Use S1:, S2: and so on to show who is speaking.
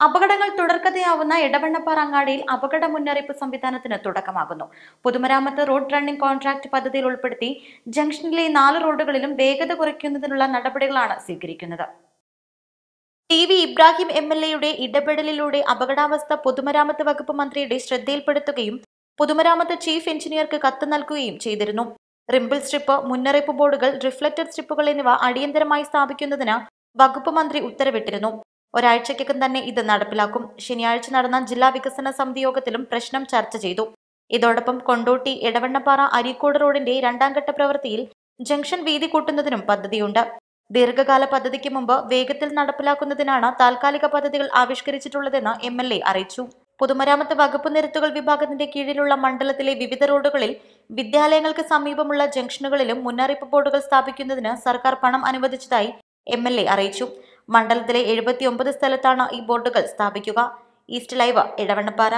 S1: അപകടങ്ങൾ തുടർക്കഥയാവുന്ന ഇടവണ്ണപ്പാറ അങ്ങാടിയിൽ അപകട മുന്നറിയിപ്പ് സംവിധാനത്തിന് തുടക്കമാകുന്നു. പൊതുമരാമത്ത് റോഡ് റണ്ണിംഗ് കോൺട്രാക്ട് പദ്ധതിയിൽ ഉൾപ്പെടുത്തി ജംഗ്ഷനിലെ നാല് റോഡുകളിലും വേഗത കുറയ്ക്കുന്നതിനുള്ള നടപടികളാണ് സ്വീകരിക്കുന്നത്. T V Ibrahim M L എയുടെ ഇടപെടലിലൂടെ അപകടാവസ്ഥ പൊതുമരാമത്ത് വകുപ്പ് മന്ത്രിയുടെ ശ്രദ്ധയിൽപ്പെടുത്തുകയും പൊതുമരാമത്ത് ചീഫ് എഞ്ചിനീയർക്ക് കത്ത് നൽകുകയും ചെയ്തിരുന്നു. റിമ്പിൾ സ്ട്രിപ്പ് മുന്നറിയിപ്പ് ബോർഡുകൾ റിഫ്ലക്റ്റർ സ്ട്രിപ്പുകൾ എന്നിവ അടിയന്തരമായി സ്ഥാപിക്കുന്നതിന് വകുപ്പ് മന്ത്രി ഉത്തരവിട്ടിരുന്നു. ഒരാഴ്ചയ്ക്കകം തന്നെ ഇത് നടപ്പിലാക്കും. ശനിയാഴ്ച നടന്ന ജില്ലാ വികസന സമിതി യോഗത്തിലും പ്രശ്നം ചർച്ച ചെയ്തു. ഇതോടൊപ്പം കൊണ്ടോട്ടി എടവണ്ണപ്പാറ അരീക്കോട് റോഡിന്റെ രണ്ടാം ഘട്ട പ്രവൃത്തിയിൽ ജംഗ്ഷൻ വീതി കൂട്ടുന്നതിനും പദ്ധതിയുണ്ട്. ദീർഘകാല പദ്ധതിക്ക് മുമ്പ് വേഗത്തിൽ നടപ്പിലാക്കുന്നതിനാണ് താൽക്കാലിക പദ്ധതികൾ ആവിഷ്കരിച്ചിട്ടുള്ളതെന്ന് എം എൽ എ അറിയിച്ചു. പൊതുമരാമത്ത് വകുപ്പ് നിരത്തുകൾ വിഭാഗത്തിന്റെ കീഴിലുള്ള മണ്ഡലത്തിലെ വിവിധ റോഡുകളിൽ വിദ്യാലയങ്ങൾക്ക് സമീപമുള്ള ജംഗ്ഷനുകളിലും മുന്നറിയിപ്പ് ബോർഡുകൾ സ്ഥാപിക്കുന്നതിന് സർക്കാർ പണം അനുവദിച്ചതായി എ അറിയിച്ചു. മണ്ഡലത്തിലെ എഴുപത്തിയൊമ്പത് സ്ഥലത്താണ് ഈ ബോർഡുകൾ സ്ഥാപിക്കുക. East live Edavannappara